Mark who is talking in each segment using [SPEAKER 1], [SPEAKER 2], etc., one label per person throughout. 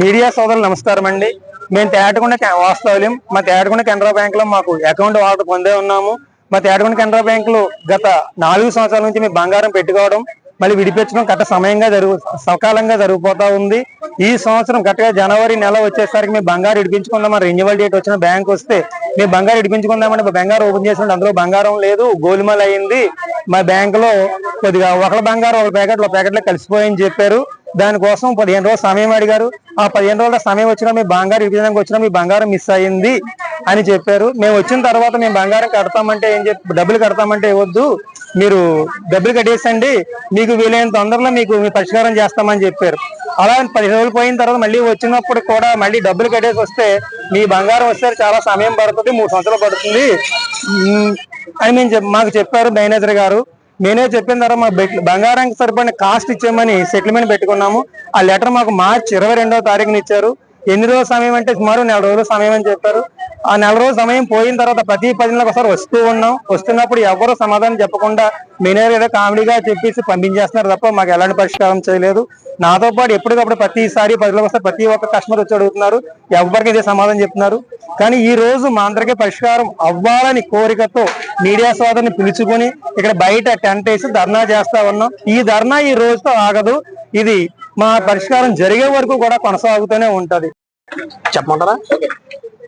[SPEAKER 1] Media సోదరులు నమస్కారం అండి. మేము తేటకొండ వాస్తవ్యం మా తేటకొండ కెనరా బ్యాంక్లో మాకు అకౌంట్ ఆర్డర్ పొందే ఉన్నాము. మా తేటకొండ కెనరా బ్యాంక్లో గత నాలుగు సంవత్సరాల నుంచి మేము బంగారం పెట్టుకోవడం మళ్ళీ విడిపించడం గట్ట సమయంగా జరుగు సకాలంగా జరిగిపోతా ఉంది. ఈ సంవత్సరం గట్టగా జనవరి నెల వచ్చేసరికి మేము బంగారం ఇడిపించుకుందాం రెన్యువల్ డేట్ వచ్చిన బ్యాంక్ వస్తే మేము బంగారం ఇడిపించుకుందామంటే బంగారు బంగారం ఓపెన్ చేసినప్పుడు అందులో బంగారం లేదు గోల్మాల్ అయింది. మా బ్యాంక్లో కొద్దిగా ఒకళ్ళ బంగారం ఒక ప్యాకెట్ ఒక ప్యాకెట్లో కలిసిపోయని చెప్పారు. దానికోసం పదిహేను రోజులు సమయం అడిగారు. ఆ పదిహేను రోజుల సమయం వచ్చినా మీ బంగారం ఇప్పించడానికి వచ్చినా మీ బంగారం మిస్ అయింది అని చెప్పారు. మేము వచ్చిన తర్వాత మేము బంగారం కడతామంటే ఏం చెప్పి డబ్బులు కడతామంటే ఇవ్వద్దు. మీరు డబ్బులు కట్టేసండి. మీకు వీలైన తొందరలో మీకు పరిష్కారం చేస్తామని చెప్పారు. అలా పది రోజులు పోయిన తర్వాత మళ్ళీ వచ్చినప్పుడు కూడా మళ్ళీ డబ్బులు కట్టేసి వస్తే మీ బంగారం వస్తే చాలా సమయం పడుతుంది. మూడు సంవత్సరాలు పడుతుంది. అని మేము చెప్- మాకు చెప్పారు మేనేజర్ గారు. నేనే చెప్పిన తర్వాత మా బెట్- బంగారానికి సరిపడిన కాస్ట్ ఇచ్చేయమని సెటిల్మెంట్ పెట్టుకున్నాము. ఆ లెటర్ మాకు మార్చి ఇరవై రెండవ తారీఖున ఇచ్చారు. ఎన్ని రోజుల సమయం అంటే సుమారు నెల రోజుల సమయం అని చెప్పారు. ఆ నెల రోజుల సమయం పోయిన తర్వాత ప్రతి పది నెలలకు ఒకసారి వస్తూ ఉన్నాం. వస్తున్నప్పుడు ఎవరు సమాధానం చెప్పకుండా మేనేజర్ ఏదో కామెడీగా చెప్పేసి పంపించేస్తున్నారు తప్ప మాకు ఎలాంటి పరిష్కారం చేయలేదు. నాతో పాటు ఎప్పటికప్పుడు ప్రతిసారి పదిలోకి వస్తే ప్రతి ఒక్క కస్టమర్ వచ్చి అడుగుతున్నారు. ఎవరికి ఇదే సమాధానం చెప్తున్నారు. కానీ ఈ రోజు మా అందరికీ పరిష్కారం అవ్వాలని కోరికతో మీడియా సోదరుని పిలుచుకొని ఇక్కడ బయట టెంట్ వేసి ధర్నా చేస్తా ఉన్నాం. ఈ ధర్నా ఈ రోజుతో ఆగదు. ఇది మా పరిష్కారం జరిగే వరకు కూడా కొనసాగుతూనే ఉంటది.
[SPEAKER 2] చెప్పమంటారా?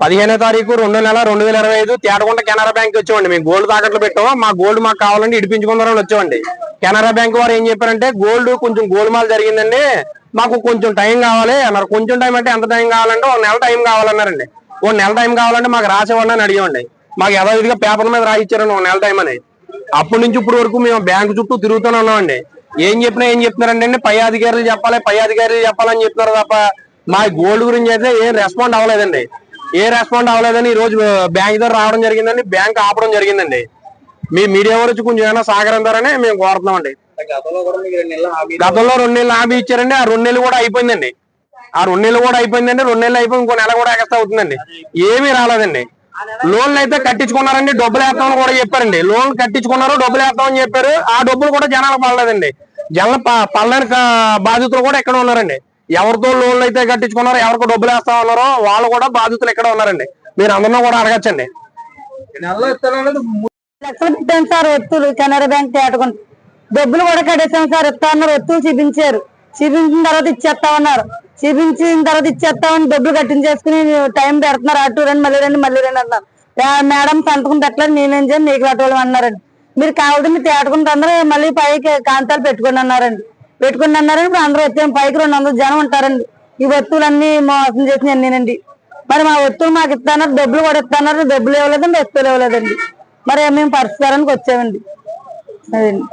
[SPEAKER 2] పదిహేనో తారీఖు రెండు నెల రెండు వేల ఇరవై ఐదు తేటగుంట కెనరా బ్యాంక్ వచ్చేవండి. మేము గోల్డ్ తాకట్లు పెట్టాము మా గోల్డ్ మాకు కావాలంటే ఇడిపించుకుందామని వచ్చామండి కెనరా బ్యాంక్ వారు ఏం చెప్పారంటే గోల్డ్ కొంచెం గోల్డ్ మాల్ జరిగిందండి. మాకు కొంచెం టైం కావాలి అన్నారు. కొంచెం టైం అంటే ఎంత టైం కావాలంటే ఒక నెల టైం కావాలన్నారండి. ఓ నెల టైం కావాలంటే మాకు రాసేవాడిని అని అడిగామండి మాకు యథావిధిగా పేపర్ మీద రాయిచ్చారండి ఒక నెల టైం అని. అప్పటి నుంచి ఇప్పుడు వరకు మేము బ్యాంకు చుట్టూ తిరుగుతూనే ఉన్నామండి. ఏం చెప్పినా ఏం చెప్తున్నారంటే అండి? పై అధికారులు చెప్పాలి పై అధికారులు చెప్పాలని చెప్తున్నారు తప్ప మా గోల్డ్ గురించి అయితే ఏం రెస్పాండ్ అవ్వలేదండి. ఏ రెస్పాండ్ అవ్వలేదని ఈ రోజు బ్యాంక్ దగ్గర రావడం జరిగిందండి బ్యాంక్ ఆపడం జరిగిందండి. మీ మీడియా వారు కొంచెం ఏమైనా సహకరించారని మేము కోరుతున్నామండి. గతంలో రెండు నెలలు హామీ ఇచ్చారండి ఆ రెండు నెలలు కూడా అయిపోయిందండి. ఆ రెండు నెలలు కూడా అయిపోయిందండి రెండు నెలలు అయిపోయి ఇంకో నెల కూడా ఎక్స్ట్రా అవుతుందండి. ఏమీ రాలేదండి. లోన్లు అయితే కట్టించుకున్నారండి డబ్బులు వేస్తామని కూడా చెప్పారండి. లోన్ కట్టించుకున్నారు డబ్బులు వేస్తామని చెప్పారు ఆ డబ్బులు కూడా జనాలకు పడలేదండి. జన పడలేని కా- బాధితులు కూడా ఎక్కడ ఉన్నారండి. ఎవరితో లోన్లు అయితే కట్టించుకున్నారో ఎవరికి డబ్బులు వేస్తా ఉన్నారో వాళ్ళు కూడా బాధితులు ఎక్కడ ఉన్నారండి. మీరు అందరినీ కూడా అడగచ్చండి.
[SPEAKER 3] లక్షలు పెట్టాం సార్ ఒత్తులు కెనరా బ్యాంక్ తేటకుండా డబ్బులు కూడా కట్టేసాం సార్ ఇస్తా అన్నారు ఒత్తులు చూపించారు. చూపించిన తర్వాత ఇచ్చేస్తామన్నారు చూపించిన తర్వాత ఇచ్చేస్తామని డబ్బులు కట్టించేసుకుని టైం పెడుతున్నారు. అటు రండి మళ్ళీ రండి మళ్ళీ రండి అన్నారు "యా- మేడం సంతకం పెట్టలేదు నేనేం చేయను నీకు కట్టవాలి అన్నారండి మీరు కావాలంటే మీరు తేటకుండా అందరూ మళ్ళీ పైకి కాంతాలు పెట్టుకుని అన్నారండి. పెట్టుకుని అన్నారని ఇప్పుడు అందరూ వచ్చాము పైకి రెండు వందల జనం ఉంటారండి. ఈ వస్తువులన్నీ మోసం చేసినాయి నేనండి మరి మా వస్తువులు మాకు ఇస్తున్నారు డబ్బులు కూడా ఇస్తున్నారు డబ్బులు ఇవ్వలేదండి వస్తువులు ఇవ్వలేదండి. మరి మేము పరిష్కారానికి వచ్చామండి. అదండి.